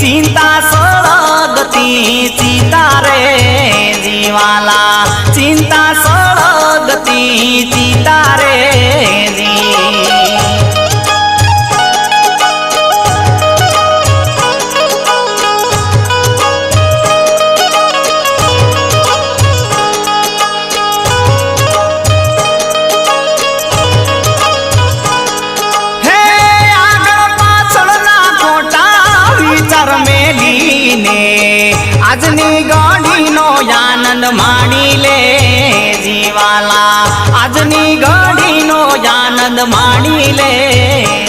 ચિંતા સળગતિ સીતા રે જીવાલા. ચિંતા સળગતિ વિચાર મેલીને. આજની ઘડીનો આનંદ માણી લે જીવાલા. આજની ઘડીનો આનંદ માણી લે